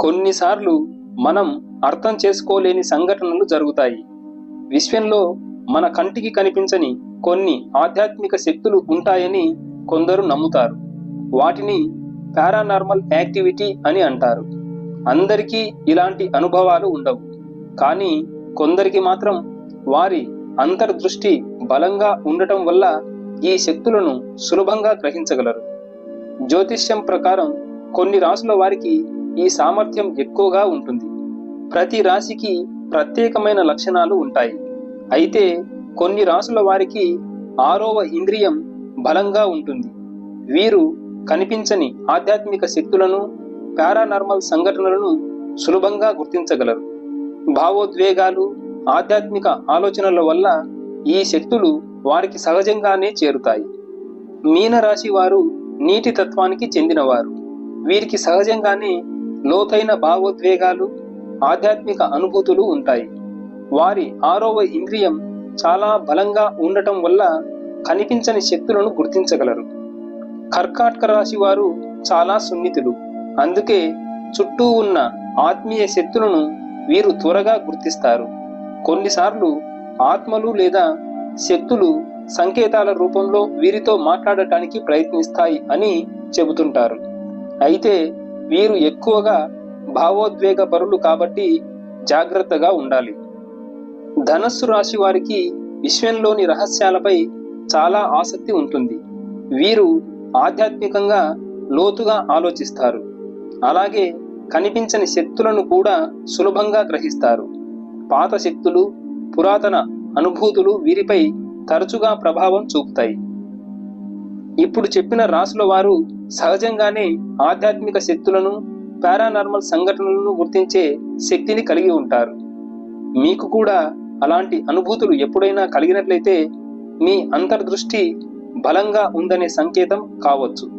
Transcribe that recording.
కొన్నిసార్లు మనం అర్థం చేసుకోలేని సంఘటనలు జరుగుతాయి. విశ్వంలో మన కంటికి కనిపించని కొన్ని ఆధ్యాత్మిక శక్తులు ఉంటాయని కొందరు నమ్ముతారు. వాటిని పారానార్మల్ యాక్టివిటీ అని అంటారు. అందరికీ ఇలాంటి అనుభవాలు ఉండవు. కానీ కొందరికి మాత్రం వారి అంతర్దృష్టి బలంగా ఉండటం వల్ల ఈ శక్తులను సులభంగా గ్రహించగలరు. జ్యోతిష్యం ప్రకారం కొన్ని రాసుల వారికి ఈ సామర్థ్యం ఎక్కువగా ఉంటుంది. ప్రతి రాశికి ప్రత్యేకమైన లక్షణాలు ఉంటాయి. అయితే కొన్ని రాసుల వారికి ఆరవ ఇంద్రియం బలంగా ఉంటుంది. వీరు కనిపించని ఆధ్యాత్మిక శక్తులను పారానార్మల్ సంఘటనలను సులభంగా గుర్తించగలరు. భావోద్వేగాలు ఆధ్యాత్మిక ఆలోచనల వల్ల ఈ శక్తులు వారికి సహజంగానే చేరుతాయి. మీనరాశి వారు నీటి తత్వానికి చెందినవారు. వీరికి సహజంగానే లోతైన భావోద్వేగాలు ఆధ్యాత్మిక అనుభూతులు ఉంటాయి. వారి ఆరవ ఇంద్రియం చాలా బలంగా ఉండటం వల్ల కనిపించని శక్తులను గుర్తించగలరు. కర్కాటక రాశి వారు చాలా సున్నితులు. అందుకే చుట్టూ ఉన్న ఆత్మీయ శక్తులను వీరు త్వరగా గుర్తిస్తారు. కొన్నిసార్లు ఆత్మలు లేదా శక్తులు సంకేతాల రూపంలో వీరితో మాట్లాడటానికి ప్రయత్నిస్తాయి అని చెబుతుంటారు. అయితే వీరు ఎక్కువగా భావోద్వేగ పరులు కాబట్టి జాగ్రత్తగా ఉండాలి. ధనస్సు రాశి వారికి విశ్వంలోని రహస్యాలపై చాలా ఆసక్తి ఉంటుంది. వీరు ఆధ్యాత్మికంగా లోతుగా ఆలోచిస్తారు. అలాగే కనిపించని శక్తులను కూడా సులభంగా గ్రహిస్తారు. పాత శక్తులు పురాతన అనుభూతులు వీరిపై తరచుగా ప్రభావం చూపుతాయి. ఇప్పుడు చెప్పిన రాసుల వారు సహజంగానే ఆధ్యాత్మిక శక్తులను పారానార్మల్ సంఘటనలను గుర్తించే శక్తిని కలిగి ఉంటారు. మీకు కూడా అలాంటి అనుభూతులు ఎప్పుడైనా కలిగినట్లయితే మీ అంతర్దృష్టి బలంగా ఉందనే సంకేతం కావచ్చు.